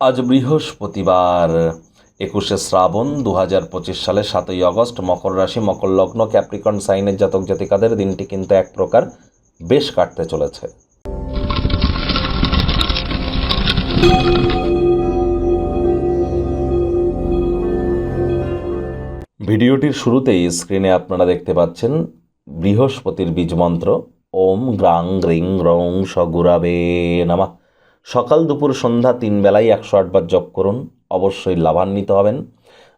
আজ বৃহস্পতিবার, একুশে শ্রাবণ দু হাজার পঁচিশ সালের সাতই আগস্ট, মকর রাশি, মকর লগ্ন, ক্যাপ্রিকন, সাইনের জাতক জাতিকাদের দিনটি কিন্তু এক প্রকার বেশ কাটতে চলেছে। ভিডিওটির শুরুতেই স্ক্রিনে আপনারা দেখতে পাচ্ছেন বৃহস্পতির বীজ মন্ত্র, ওম গ্রাং গ্রিং রং সগুরাবে নামা। সকাল দুপুর সন্ধ্যা তিন বেলায় একশো আটবার জপ করুন, অবশ্যই লাভান্বিত হবেন।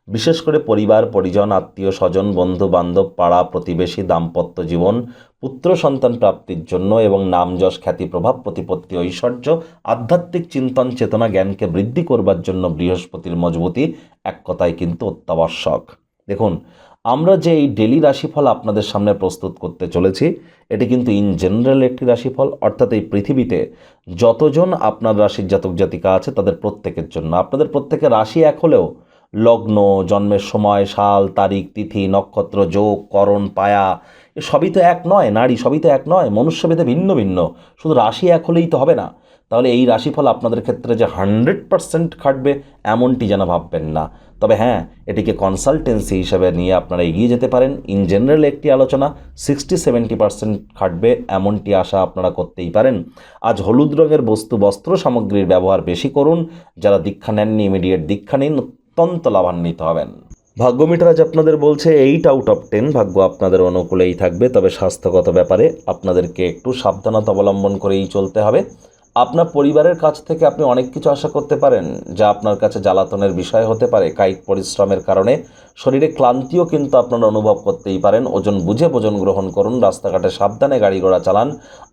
বিশেষ করে পরিবার, পরিজন, আত্মীয়, স্বজন, বন্ধু, বান্ধব, পাড়া, প্রতিবেশী, দাম্পত্য জীবন, পুত্র, সন্তান প্রাপ্তির জন্য এবং নাম যশ, খ্যাতি, প্রভাব, প্রতিপত্তি, ঐশ্বর্য, আধ্যাত্মিক চিন্তন, চেতনা, জ্ঞানকে বৃদ্ধি করবার জন্য বৃহস্পতির মজবুতি এক কথায় কিন্তু অত্যাবশ্যক। দেখুন আমরা যে এই ডেলি রাশিফল আপনাদের সামনে প্রস্তুত করতে চলেছি, এটি কিন্তু ইন জেনারেল একটি রাশিফল, অর্থাৎ এই পৃথিবীতে যতজন আপনার রাশির জাতক জাতিকা আছে তাদের প্রত্যেকের জন্য। আপনাদের প্রত্যেকের রাশি এক হলেও লগ্ন, জন্মের সময়, সাল, তারিখ, তিথি, নক্ষত্র, যোগ, করণ, পায়া সবই তো এক নয়, নারী সবই তো এক নয়, মনুষ্যভেদে ভিন্ন ভিন্ন। শুধু রাশি এক হলেই তো হবে না। তাহলে এই রাশিফল আপনাদের ক্ষেত্রে যে হান্ড্রেড পার্সেন্ট খাটবে, এমনটি যেন ভাববেন না। তবে হ্যাঁ এটিকে কনসালটেন্সি হিসেবে নিয়ে আপনারা এগিয়ে যেতে পারেন। ইন জেনারেল একটি আলোচনা সিক্সটি সেভেন্টি পার্সেন্ট খাটবে, এমনটি আশা আপনারা করতেই পারেন। আজ হলুদ রঙের বস্তু, বস্ত্র সামগ্রীর ব্যবহার বেশি করুন। যারা দীক্ষা নেননি ইমিডিয়েট দীক্ষা নিন, অত্যন্ত লাভান্বিত হবেন। ভাগ্য মিটার আজ আপনাদের বলছে এইট আউট অফ টেন ভাগ্য আপনাদের অনুকূলেই থাকবে। তবে স্বাস্থ্যগত ব্যাপারে আপনাদেরকে একটু সাবধানতা অবলম্বন করেই চলতে হবে। আপনার পরিবারের কাছ থেকে আপনি অনেক কিছু আশা করতে পারেন, যা আপনার কাছে জ্বালাতনের বিষয় হতে পারে। কায়িক পরিশ্রমের কারণে শরীরে ক্লান্তিও কিন্তু আপনারা অনুভব করতেই পারেন। ওজন বুঝে ভোজন গ্রহণ করুন, রাস্তাঘাটে সাবধানে গাড়ি ঘোড়া চালান।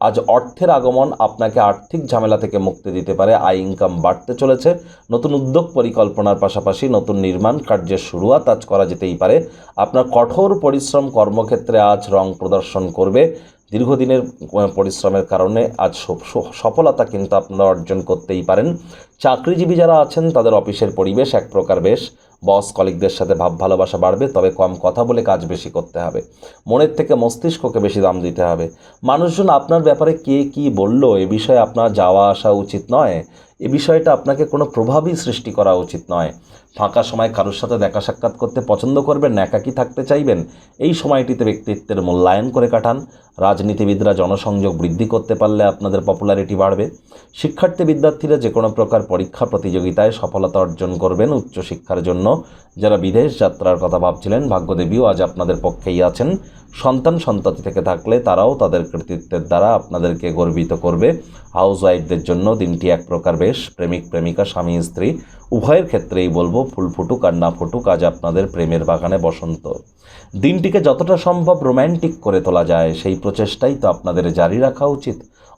আজ অর্থের আগমন আপনাকে আর্থিক ঝামেলা থেকে মুক্তি দিতে পারে। আয় ইনকাম বাড়তে চলেছে। নতুন উদ্যোগ পরিকল্পনার পাশাপাশি নতুন নির্মাণ কার্যের শুরুয়াত আজ করা যেতেই পারে। আপনার কঠোর পরিশ্রম কর্মক্ষেত্রে আজ রং প্রদর্শন করবে। দীর্ঘদিনের পরিশ্রমের কারণে আজ সফলতা কিন্তু আপনারা অর্জন করতেই পারেন। চাকরিজীবী যারা আছেন, তাদের অফিসের পরিবেশ এক প্রকার বেশ। বস, কলিগদের সাথে ভাব, ভালোবাসা বাড়বে, তবে কম কথা বলে কাজ বেশি করতে হবে। মনের থেকে মস্তিষ্ককে বেশি দাম দিতে হবে। মানুষজন আপনার ব্যাপারে কে কি বলল, এ বিষয়ে আপনার যাওয়া আসা উচিত নয়। এ বিষয়টা আপনাকে কোনো প্রভাবই সৃষ্টি করা উচিত নয়। ফাঁকা সময় কারোর সাথে দেখা সাক্ষাৎ করতে পছন্দ করবেন না একাকি থাকতে চাইবেন, এই সময়টিতে ব্যক্তিত্বের মূল্যায়ন করে কাটান। রাজনীতিবিদরা জনসংযোগ বৃদ্ধি করতে পারলে আপনাদের পপুলারিটি বাড়বে। শিক্ষার্থী বিদ্যার্থীরা যে কোনো প্রকার পরীক্ষা প্রতিযোগিতায় সফলতা অর্জন করবেন উচ্চশিক্ষার জন্য। যারা বিদেশ যাত্রার কথা ভাবছিলেন, ভাগ্যদেবীও আজ আপনাদের পক্ষেই আছেন। সন্তান সন্ততি থেকে থাকলে তারাও তাদের কৃতিত্বের দ্বারা আপনাদেরকে গর্বিত করবে। হাউস ওয়াইফদের জন্য দিনটি এক প্রকার বেশ প্রেমিক, প্রেমিকা, স্বামী, স্ত্রী, উভয়ের ক্ষেত্রেই বলব, ফুল ফুটুক আর না ফুটুক, আজ আপনাদের প্রেমের বাগানে বসন্ত। দিনটিকে যতটা সম্ভব রোম্যান্টিক করে তোলা যায়, সেই প্রচেষ্টাই তো আপনাদের জারি রাখা উচিত।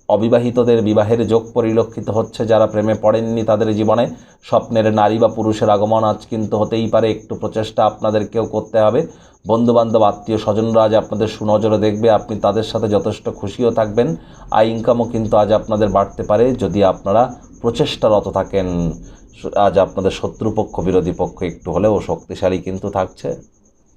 অবিবাহিতদের বিবাহের যোগ পরিলক্ষিত হচ্ছে যারা প্রেমে পড়েননি তাদের জীবনে। স্বপ্নের নারী বা পুরুষের আগমন আজ কিন্তু হতেই পারে, একটু প্রচেষ্টা আপনাদেরকেও করতে হবে। বন্ধুবান্ধব, আত্মীয় স্বজনরা আজ আপনাদের সুনজরে দেখবে, আপনি তাদের সাথে যথেষ্ট খুশিও থাকবেন। আয় ইনকামও কিন্তু আজ আপনাদের বাড়তে পারে, যদি আপনারা প্রচেষ্টারত থাকেন আজ আপনাদের শত্রুপক্ষ বিরোধী পক্ষ একটু হলেও শক্তিশালী কিন্তু থাকছে।